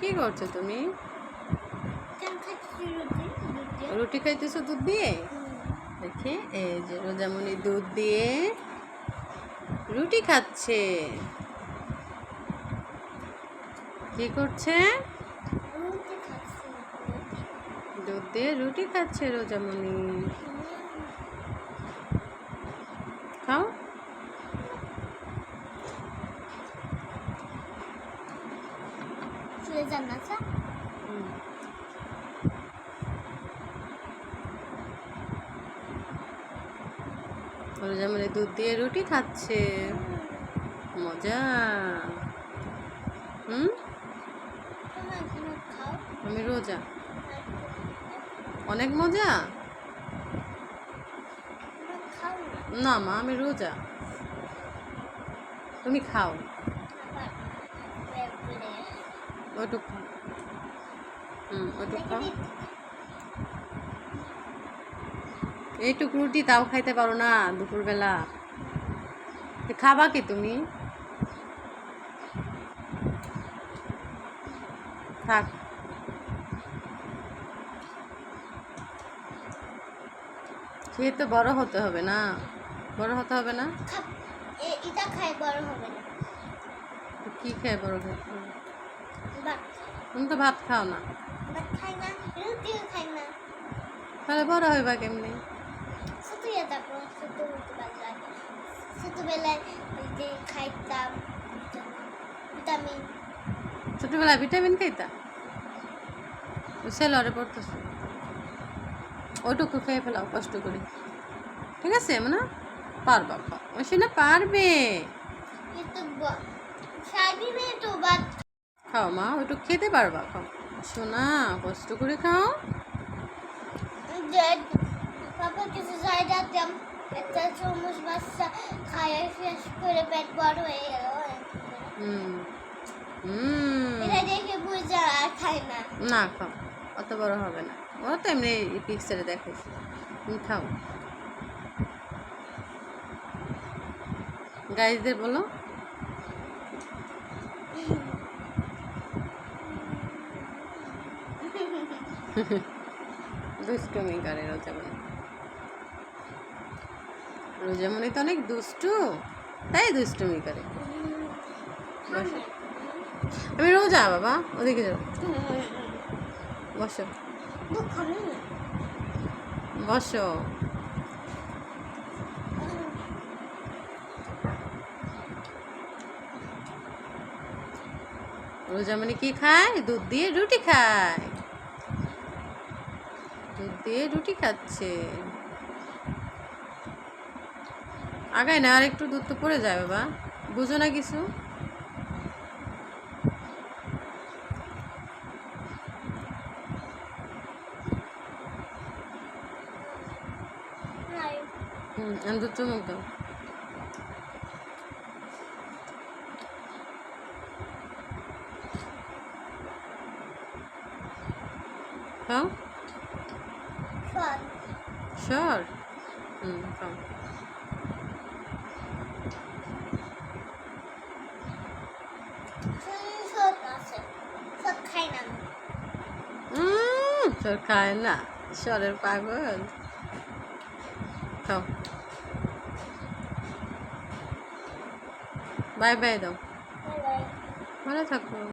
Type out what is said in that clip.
কি করছ তুমি? রুটি খাইতেছো দুধ দিয়ে? দেখি এই যে রোজামণি দুধ দিয়ে রুটি খাচ্ছে। কি করছে? দুধ দিয়ে রুটি খাচ্ছে রোজামণি খাও। চলে যান স্যার হুম। দুধ দিয়ে রুটি খাচ্ছে। মজা। হুম? খাও আমি রোজা। অনেক মজা? না মা আমি রোজা। তুমি খাও আবার বেড়ে খাও হুম খাও এইটুক রুটি তাও খাইতে পারো না দুপুরবেলা। তো খাবা কি তুমি? থাক। খেয়ে তো বড় হতে হবে না। বড় হতে হবে না? খাপ এ এটা খাই বড় হবে না। কি খেয়ে বড় হতে হবে? তুমি তো ভাত খাও না। বাট খাই না খাই না। তাহলে বড় হইবা কেমনি? ছোটবেলায় ভিটামিন। খাইতা? সেলরে পড়তেছো। ওইটুকু খেয়ে ফেলাও কষ্ট করে। ঠিক আছে মানে? পারবা ওই না পারবে। তো বাট খাও মা ওইটুকু খেতে পারবা খাও। শোনা কষ্ট করে খাও। কিছু একটা চামচ বাচ্চা খায় শেষ করে পেট বড় হয়ে গেল। হুম হুম। এটা দেখে বুঝা আর খায় না। না খাও অত বড় হবে না। ও তো এমনি পিকচারে তুমি খাও। গাইজদের বলো। দুষ্টুমি করে রোজামণি। রোজামণি তো অনেক দুষ্টু, তাই দুষ্টুমি করে। আমি রোজা, বাবা, ওদিকে যাও। বসো। বসো। রোজামণি কি খায়? দুধ দিয়ে রুটি খায়। দিয়ে রুটি খাচ্ছে। আগায় না, আর একটু দুধ তো পড়ে যায় বাবা। বুঝো না কিছু? দুধ ফল Sure. আমি। উম, তোর খায় না ঈশ্বরের পাগল খাও বাই বাই দাও ভালো থাকো।